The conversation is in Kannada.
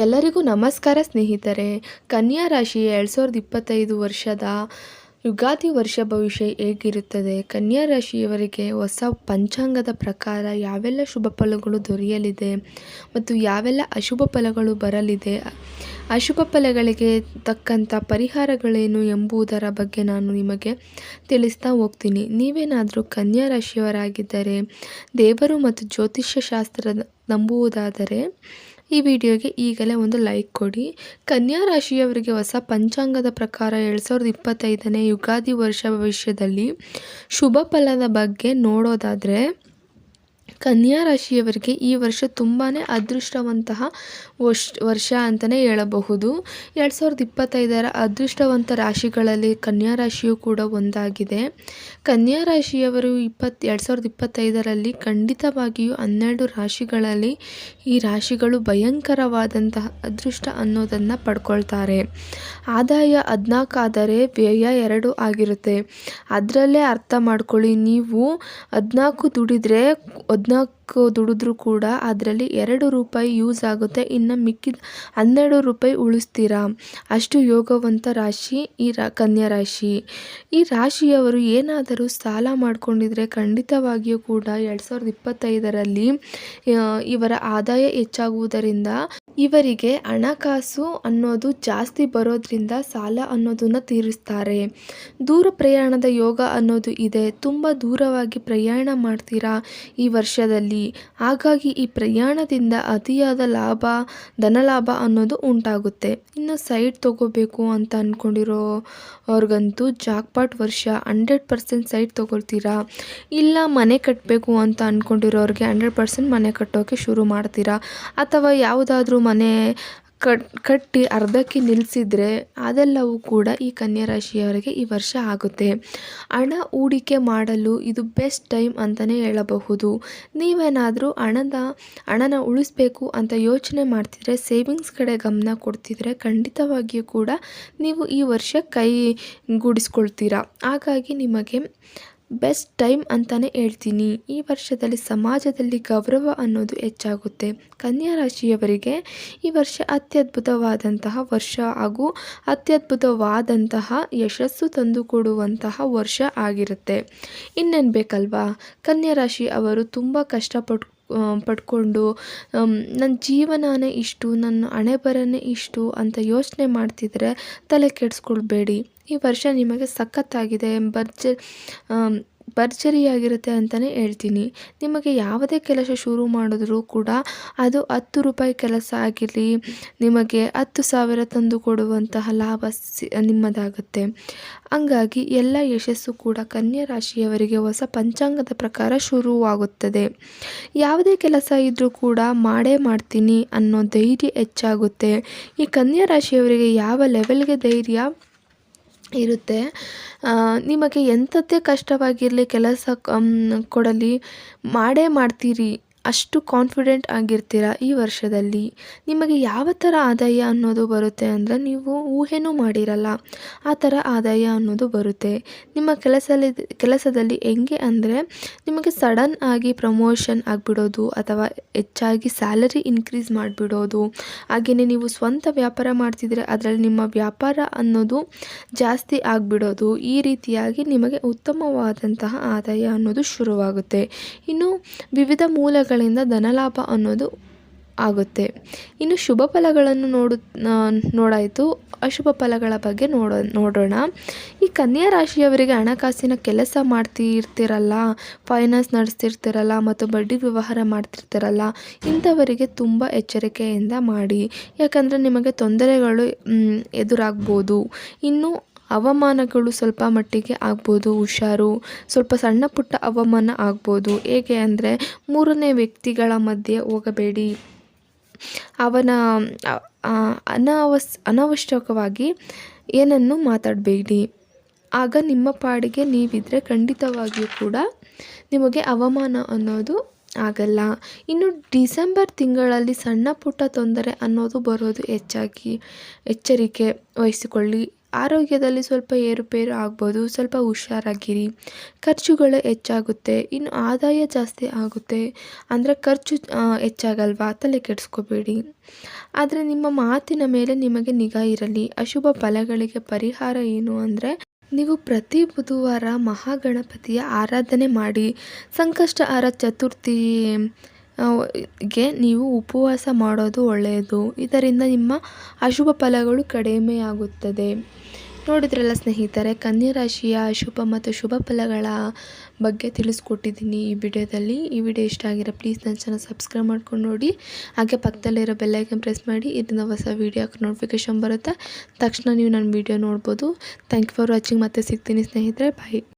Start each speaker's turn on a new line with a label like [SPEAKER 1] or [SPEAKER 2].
[SPEAKER 1] ಎಲ್ಲರಿಗೂ ನಮಸ್ಕಾರ ಸ್ನೇಹಿತರೆ. ಕನ್ಯಾ ರಾಶಿ ಎರಡು ಸಾವಿರದ ಇಪ್ಪತ್ತೈದು ವರ್ಷದ ಯುಗಾದಿ ವರ್ಷ ಭವಿಷ್ಯ ಹೇಗಿರುತ್ತದೆ? ಕನ್ಯಾ ರಾಶಿಯವರಿಗೆ ಹೊಸ ಪಂಚಾಂಗದ ಪ್ರಕಾರ ಯಾವೆಲ್ಲ ಶುಭ ಫಲಗಳು ದೊರೆಯಲಿದೆ ಮತ್ತು ಯಾವೆಲ್ಲ ಅಶುಭ ಫಲಗಳು ಬರಲಿದೆ? ಅಶುಭ ಫಲಗಳಿಗೆ ತಕ್ಕಂಥ ಪರಿಹಾರಗಳೇನು ಎಂಬುದರ ಬಗ್ಗೆ ನಾನು ನಿಮಗೆ ತಿಳಿಸ್ತಾ ಹೋಗ್ತೀನಿ. ನೀವೇನಾದರೂ ಕನ್ಯಾ ರಾಶಿಯವರಾಗಿದ್ದರೆ, ದೇವರು ಮತ್ತು ಜ್ಯೋತಿಷ್ಯ ಶಾಸ್ತ್ರ ನಂಬುವುದಾದರೆ ಈ ವಿಡಿಯೋಗೆ ಈಗಲೇ ಒಂದು ಲೈಕ್ ಕೊಡಿ. ಕನ್ಯಾ ರಾಶಿಯವರಿಗೆ ಹೊಸ ಪಂಚಾಂಗದ ಪ್ರಕಾರ ಎರಡು ಸಾವಿರದ ಇಪ್ಪತ್ತೈದನೇ ಯುಗಾದಿ ವರ್ಷ ಭವಿಷ್ಯದಲ್ಲಿ ಶುಭ ಫಲದ ಬಗ್ಗೆ ನೋಡೋದಾದರೆ ಕನ್ಯಾ ರಾಶಿಯವರಿಗೆ ಈ ವರ್ಷ ತುಂಬಾ ಅದೃಷ್ಟವಂತಹ ವರ್ಷ ವರ್ಷ ಅಂತಲೇ ಹೇಳಬಹುದು. ಎರಡು ಸಾವಿರದ ಇಪ್ಪತ್ತೈದರ ಅದೃಷ್ಟವಂತ ರಾಶಿಗಳಲ್ಲಿ ಕನ್ಯಾ ರಾಶಿಯು ಕೂಡ ಒಂದಾಗಿದೆ. ಕನ್ಯಾ ರಾಶಿಯವರು ಇಪ್ಪತ್ತು, ಎರಡು ಸಾವಿರದ ಇಪ್ಪತ್ತೈದರಲ್ಲಿ ಖಂಡಿತವಾಗಿಯೂ ಹನ್ನೆರಡು ರಾಶಿಗಳಲ್ಲಿ ಈ ರಾಶಿಗಳು ಭಯಂಕರವಾದಂತಹ ಅದೃಷ್ಟ ಅನ್ನೋದನ್ನು ಪಡ್ಕೊಳ್ತಾರೆ. ಆದಾಯ ಹದಿನಾಲ್ಕು ಆದರೆ ವ್ಯಯ ಎರಡು ಆಗಿರುತ್ತೆ. ಅದರಲ್ಲೇ ಅರ್ಥ ಮಾಡ್ಕೊಳ್ಳಿ, ನೀವು ಹದಿನಾಲ್ಕು ದುಡಿದ್ರೆ ಹದಿನಾಲ್ಕು ದುಡಿದ್ರೂ ಕೂಡ ಅದರಲ್ಲಿ ಎರಡು ರೂಪಾಯಿ ಯೂಸ್ ಆಗುತ್ತೆ, ಇನ್ನು ಮಿಕ್ಕಿದ ಹನ್ನೆರಡು ರೂಪಾಯಿ ಉಳಿಸ್ತೀರಾ? ಅಷ್ಟು ಯೋಗವಂತ ರಾಶಿ ಈ ರಾ, ಕನ್ಯಾ ರಾಶಿ. ಈ ರಾಶಿಯವರು ಏನಾದರೂ ಸಾಲ ಮಾಡಿಕೊಂಡಿದ್ರೆ ಖಂಡಿತವಾಗಿಯೂ ಕೂಡ ಎರಡು ಸಾವಿರದ ಇಪ್ಪತ್ತೈದರಲ್ಲಿ ಇವರ ಆದಾಯ ಹೆಚ್ಚಾಗುವುದರಿಂದ ಇವರಿಗೆ ಹಣಕಾಸು ಅನ್ನೋದು ಜಾಸ್ತಿ ಬರೋದ್ರಿಂದ ಸಾಲ ಅನ್ನೋದನ್ನು ತೀರಿಸ್ತಾರೆ. ದೂರ ಪ್ರಯಾಣದ ಯೋಗ ಅನ್ನೋದು ಇದೆ. ತುಂಬ ದೂರವಾಗಿ ಪ್ರಯಾಣ ಮಾಡ್ತೀರಾ ಈ ವರ್ಷದಲ್ಲಿ? ಹಾಗಾಗಿ ಈ ಪ್ರಯಾಣದಿಂದ ಅತಿಯಾದ ಲಾಭ, ಧನಲಾಭ ಅನ್ನೋದು ಉಂಟಾಗುತ್ತೆ. ಇನ್ನು ಸೈಟ್ ತಗೋಬೇಕು ಅಂತ ಅಂದ್ಕೊಂಡಿರೋ ಅವ್ರಿಗಂತೂ ಜಾಕ್ಪಾಟ್ ವರ್ಷ ಹಂಡ್ರೆಡ್ ಪರ್ಸೆಂಟ್ ಸೈಟ್ ತೊಗೊಳ್ತೀರಾ? ಇಲ್ಲ ಮನೆ ಕಟ್ಟಬೇಕು ಅಂತ ಅಂದ್ಕೊಂಡಿರೋರಿಗೆ ಹಂಡ್ರೆಡ್ ಪರ್ಸೆಂಟ್ ಮನೆ ಕಟ್ಟೋಕ್ಕೆ ಶುರು ಮಾಡ್ತೀರಾ? ಅಥವಾ ಯಾವುದಾದ್ರೂ ಮನೆ ಕಟ್, ಕಟ್ಟಿ ಅರ್ಧಕ್ಕೆ ನಿಲ್ಲಿಸಿದರೆ ಅದೆಲ್ಲವೂ ಕೂಡ ಈ ಕನ್ಯಾ ರಾಶಿಯವರಿಗೆ ಈ ವರ್ಷ ಆಗುತ್ತೆ. ಹಣ ಹೂಡಿಕೆ ಮಾಡಲು ಇದು ಬೆಸ್ಟ್ ಟೈಮ್ ಅಂತಲೇ ಹೇಳಬಹುದು. ನೀವೇನಾದರೂ ಹಣದ, ಹಣನ ಉಳಿಸ್ಬೇಕು ಅಂತ ಯೋಚನೆ ಮಾಡ್ತಿದ್ರೆ, ಸೇವಿಂಗ್ಸ್ ಕಡೆ ಗಮನ ಕೊಡ್ತಿದ್ರೆ ಖಂಡಿತವಾಗಿಯೂ ಕೂಡ ನೀವು ಈ ವರ್ಷ ಕೈಗೂಡಿಸ್ಕೊಳ್ತೀರಾ ಹಾಗಾಗಿ ನಿಮಗೆ ಬೆಸ್ಟ್ ಟೈಮ್ ಅಂತಲೇ ಹೇಳ್ತೀನಿ. ಈ ವರ್ಷದಲ್ಲಿ ಸಮಾಜದಲ್ಲಿ ಗೌರವ ಅನ್ನೋದು ಹೆಚ್ಚಾಗುತ್ತೆ. ಕನ್ಯಾ ರಾಶಿಯವರಿಗೆ ಈ ವರ್ಷ ಅತ್ಯದ್ಭುತವಾದಂತಹ ವರ್ಷ ಹಾಗೂ ಅತ್ಯದ್ಭುತವಾದಂತಹ ಯಶಸ್ಸು ತಂದುಕೊಡುವಂತಹ ವರ್ಷ ಆಗಿರುತ್ತೆ. ಇನ್ನೇನು ಬೇಕಲ್ವಾ? ಕನ್ಯಾ ರಾಶಿ ಅವರು ತುಂಬ ಕಷ್ಟಪಟ್ಟು ಪಡ್ಕೊಂಡು ನನ್ನ ಜೀವನನೇ ಇಷ್ಟು ನನ್ನ ಹಣೆ ಬರನೇ ಇಷ್ಟು ಅಂತ ಯೋಚನೆ ಮಾಡ್ತಿದ್ರೆ ತಲೆ ಕೆಡಿಸ್ಕೊಳ್ಬೇಡಿ. ಈ ವರ್ಷ ನಿಮಗೆ ಸಖತ್ತಾಗಿದೆ ಭರ್ಜ ಭರ್ಜರಿಯಾಗಿರುತ್ತೆ ಅಂತಲೇ ಹೇಳ್ತೀನಿ. ನಿಮಗೆ ಯಾವುದೇ ಕೆಲಸ ಶುರು ಮಾಡಿದ್ರೂ ಕೂಡ ಅದು ಹತ್ತು ರೂಪಾಯಿ ಕೆಲಸ ಆಗಿರಲಿ, ನಿಮಗೆ ಹತ್ತು ಸಾವಿರ ತಂದು ಕೊಡುವಂತಹ ಲಾಭ ಸಿ, ನಿಮ್ಮದಾಗುತ್ತೆ. ಹಂಗಾಗಿ ಎಲ್ಲ ಯಶಸ್ಸು ಕೂಡ ಕನ್ಯಾ ರಾಶಿಯವರಿಗೆ ಹೊಸ ಪಂಚಾಂಗದ ಪ್ರಕಾರ ಶುರುವಾಗುತ್ತದೆ. ಯಾವುದೇ ಕೆಲಸ ಇದ್ದರೂ ಕೂಡ ಮಾಡೇ ಮಾಡ್ತೀನಿ ಅನ್ನೋ ಧೈರ್ಯ ಹೆಚ್ಚಾಗುತ್ತೆ. ಈ ಕನ್ಯಾ ರಾಶಿಯವರಿಗೆ ಯಾವ ಲೆವೆಲ್ಗೆ ಧೈರ್ಯ ಇರುತ್ತೆ? ನಿಮಗೆ ಎಂಥದ್ದೇ ಕಷ್ಟವಾಗಿರಲಿ, ಕೆಲಸ ಕೊಡಲಿ, ಮಾಡೇ ಮಾಡ್ತೀರಿ, ಅಷ್ಟು ಕಾನ್ಫಿಡೆಂಟ್ ಆಗಿರ್ತೀರ ಈ ವರ್ಷದಲ್ಲಿ? ನಿಮಗೆ ಯಾವ ಥರ ಆದಾಯ ಅನ್ನೋದು ಬರುತ್ತೆ ಅಂದರೆ ನೀವು ಊಹೆನೂ ಮಾಡಿರಲ್ಲ. ಆ ಥರ ಆದಾಯ ಅನ್ನೋದು ಬರುತ್ತೆ. ನಿಮ್ಮ ಕೆಲಸದಲ್ಲಿ ಕೆಲಸದಲ್ಲಿ ಹೆಂಗೆ ಅಂದರೆ ನಿಮಗೆ ಸಡನ್ ಆಗಿ ಪ್ರಮೋಷನ್ ಆಗಿಬಿಡೋದು ಅಥವಾ ಹೆಚ್ಚಾಗಿ ಸ್ಯಾಲರಿ ಇನ್ಕ್ರೀಸ್ ಮಾಡಿಬಿಡೋದು. ಹಾಗೆಯೇ ನೀವು ಸ್ವಂತ ವ್ಯಾಪಾರ ಮಾಡ್ತಿದ್ರೆ ಅದರಲ್ಲಿ ನಿಮ್ಮ ವ್ಯಾಪಾರ ಅನ್ನೋದು ಜಾಸ್ತಿ ಆಗಿಬಿಡೋದು. ಈ ರೀತಿಯಾಗಿ ನಿಮಗೆ ಉತ್ತಮವಾದಂತಹ ಆದಾಯ ಅನ್ನೋದು ಶುರುವಾಗುತ್ತೆ. ಇನ್ನು ವಿವಿಧ ಮೂಲಗಳಿಂದ ಧನಲಾಭ ಅನ್ನೋದು ಆಗುತ್ತೆ. ಇನ್ನು ಶುಭ ಫಲಗಳನ್ನು ನೋಡು ನೋಡಾಯಿತು. ಅಶುಭ ಫಲಗಳ ಬಗ್ಗೆ ನೋಡೋ, ನೋಡೋಣ. ಈ ಕನ್ಯಾ ರಾಶಿಯವರಿಗೆ ಹಣಕಾಸಿನ ಕೆಲಸ ಮಾಡ್ತಿರ್ತಿರಲ್ಲ ಫೈನಾನ್ಸ್ ನಡೆಸ್ತಿರ್ತಿರಲ್ಲ ಮತ್ತು ಬಡ್ಡಿ ವ್ಯವಹಾರ ಮಾಡ್ತಿರ್ತಿರಲ್ಲ, ಇಂಥವರಿಗೆ ತುಂಬ ಎಚ್ಚರಿಕೆಯಿಂದ ಮಾಡಿ. ಯಾಕಂದರೆ ನಿಮಗೆ ತೊಂದರೆಗಳು ಎದುರಾಗ್ಬೋದು. ಇನ್ನು ಅವಮಾನಗಳು ಸ್ವಲ್ಪ ಮಟ್ಟಿಗೆ ಆಗ್ಬೋದು, ಹುಷಾರು. ಸ್ವಲ್ಪ ಸಣ್ಣ ಪುಟ್ಟ ಅವಮಾನ ಆಗ್ಬೋದು. ಹೇಗೆ ಅಂದರೆ ಮೂರನೇ ವ್ಯಕ್ತಿಗಳ ಮಧ್ಯೆ ಹೋಗಬೇಡಿ. ಅವನ ಅನಾವಸ್, ಅನಾವಶ್ಯಕವಾಗಿ ಏನನ್ನು ಮಾತಾಡಬೇಡಿ. ಆಗ ನಿಮ್ಮ ಪಾಡಿಗೆ ನೀವಿದ್ದರೆ ಖಂಡಿತವಾಗಿಯೂ ಕೂಡ ನಿಮಗೆ ಅವಮಾನ ಅನ್ನೋದು ಆಗಲ್ಲ. ಇನ್ನು ಡಿಸೆಂಬರ್ ತಿಂಗಳಲ್ಲಿ ಸಣ್ಣ ಪುಟ್ಟ ತೊಂದರೆ ಅನ್ನೋದು ಬರೋದು ಹೆಚ್ಚಾಗಿ ಎಚ್ಚರಿಕೆ ವಹಿಸಿಕೊಳ್ಳಿ. ಆರೋಗ್ಯದಲ್ಲಿ ಸ್ವಲ್ಪ ಏರುಪೇರು ಆಗ್ಬೋದು ಸ್ವಲ್ಪ ಹುಷಾರಾಗಿರಿ. ಖರ್ಚುಗಳು ಹೆಚ್ಚಾಗುತ್ತೆ ಇನ್ನು ಆದಾಯ ಜಾಸ್ತಿ ಆಗುತ್ತೆ ಅಂದರೆ ಖರ್ಚು ಹೆಚ್ಚಾಗಲ್ವಾ? ತಲೆ ಕೆಡಿಸ್ಕೋಬೇಡಿ. ಆದರೆ ನಿಮ್ಮ ಮಾತಿನ ಮೇಲೆ ನಿಮಗೆ ನಿಗಾ ಇರಲಿ. ಅಶುಭ ಫಲಗಳಿಗೆ ಪರಿಹಾರ ಏನು ಅಂದರೆ ನೀವು ಪ್ರತಿ ಬುಧವಾರ ಮಹಾಗಣಪತಿಯ ಆರಾಧನೆ ಮಾಡಿ. ಸಂಕಷ್ಟಹಾರ ಚತುರ್ಥಿ ಆ, ಗೆ ನೀವು ಉಪವಾಸ ಮಾಡೋದು ಒಳ್ಳೆಯದು. ಇದರಿಂದ ನಿಮ್ಮ ಅಶುಭ ಫಲಗಳು ಕಡಿಮೆಯಾಗುತ್ತದೆ. ನೋಡಿದ್ರಲ್ಲ ಸ್ನೇಹಿತರೆ ಕನ್ಯಾ ರಾಶಿಯ ಅಶುಭ ಮತ್ತು ಶುಭ ಫಲಗಳ ಬಗ್ಗೆ ತಿಳಿಸ್ಕೊಟ್ಟಿದ್ದೀನಿ ಈ ವಿಡಿಯೋದಲ್ಲಿ. ಈ ವಿಡಿಯೋ ಇಷ್ಟ ಆಗಿರೋ ಪ್ಲೀಸ್ ನನ್ನ ಚಾನಲ್ ಸಬ್ಸ್ಕ್ರೈಬ್ ಮಾಡ್ಕೊಂಡು ನೋಡಿ. ಹಾಗೆ ಪಕ್ಕದಲ್ಲಿರೋ ಬೆಲ್ಲೈಕನ್ ಪ್ರೆಸ್ ಮಾಡಿ, ಇದರಿಂದ ಹೊಸ ವೀಡಿಯೋ ನೋಟಿಫಿಕೇಶನ್ ಬರುತ್ತೆ. ತಕ್ಷಣ ನೀವು ನನ್ನ ವೀಡಿಯೋ ನೋಡ್ಬೋದು. Thank you for watching. ಮತ್ತೆ ಸಿಗ್ತೀನಿ ಸ್ನೇಹಿತರೆ. ಬಾಯ್.